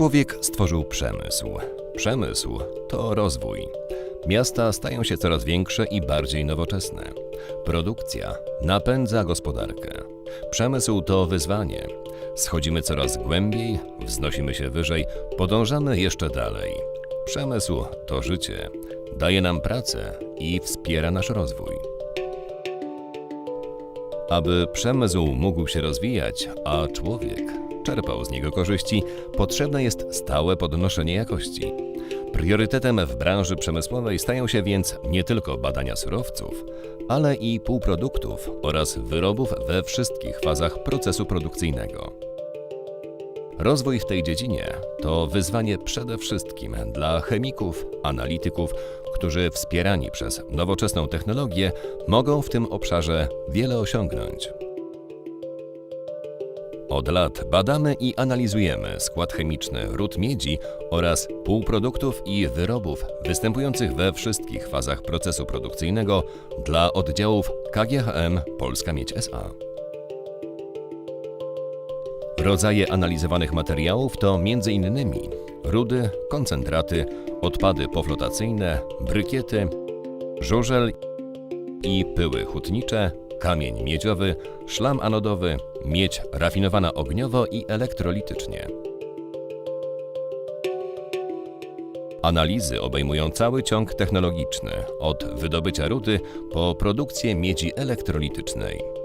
Człowiek stworzył przemysł. Przemysł to rozwój. Miasta stają się coraz większe i bardziej nowoczesne. Produkcja napędza gospodarkę. Przemysł to wyzwanie. Schodzimy coraz głębiej, wznosimy się wyżej, podążamy jeszcze dalej. Przemysł to życie, daje nam pracę i wspiera nasz rozwój. Aby przemysł mógł się rozwijać, a człowiek czerpał z niego korzyści, potrzebne jest stałe podnoszenie jakości. Priorytetem w branży przemysłowej stają się więc nie tylko badania surowców, ale i półproduktów oraz wyrobów we wszystkich fazach procesu produkcyjnego. Rozwój w tej dziedzinie to wyzwanie przede wszystkim dla chemików, analityków, którzy wspierani przez nowoczesną technologię mogą w tym obszarze wiele osiągnąć. Od lat badamy i analizujemy skład chemiczny ród miedzi oraz półproduktów i wyrobów występujących we wszystkich fazach procesu produkcyjnego dla oddziałów KGHM Polska Miedź SA. Rodzaje analizowanych materiałów to m.in. rudy, koncentraty, odpady poflotacyjne, brykiety, żużel i pyły hutnicze, kamień miedziowy, szlam anodowy, miedź rafinowana ogniowo i elektrolitycznie. Analizy obejmują cały ciąg technologiczny, od wydobycia rudy po produkcję miedzi elektrolitycznej.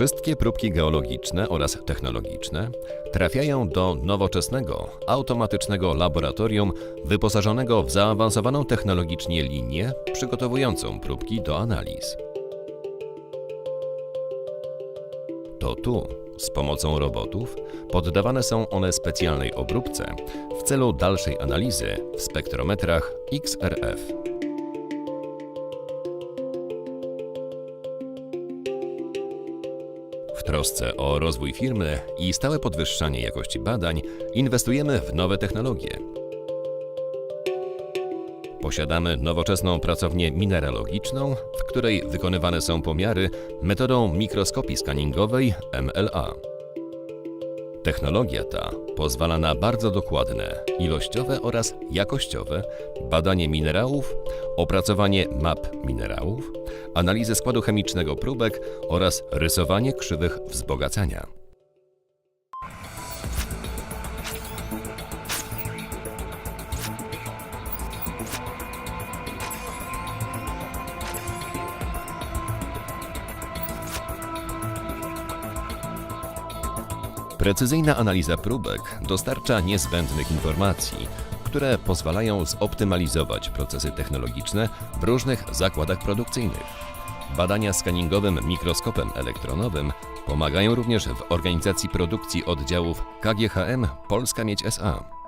Wszystkie próbki geologiczne oraz technologiczne trafiają do nowoczesnego, automatycznego laboratorium wyposażonego w zaawansowaną technologicznie linię przygotowującą próbki do analiz. To tu, z pomocą robotów, poddawane są one specjalnej obróbce w celu dalszej analizy w spektrometrach XRF. W trosce o rozwój firmy i stałe podwyższanie jakości badań inwestujemy w nowe technologie. Posiadamy nowoczesną pracownię mineralogiczną, w której wykonywane są pomiary metodą mikroskopii skaningowej MLA. Technologia ta pozwala na bardzo dokładne, ilościowe oraz jakościowe badanie minerałów, opracowanie map minerałów, analizę składu chemicznego próbek oraz rysowanie krzywych wzbogacania. Precyzyjna analiza próbek dostarcza niezbędnych informacji, które pozwalają zoptymalizować procesy technologiczne w różnych zakładach produkcyjnych. Badania skaningowym mikroskopem elektronowym pomagają również w organizacji produkcji oddziałów KGHM Polska Miedź SA.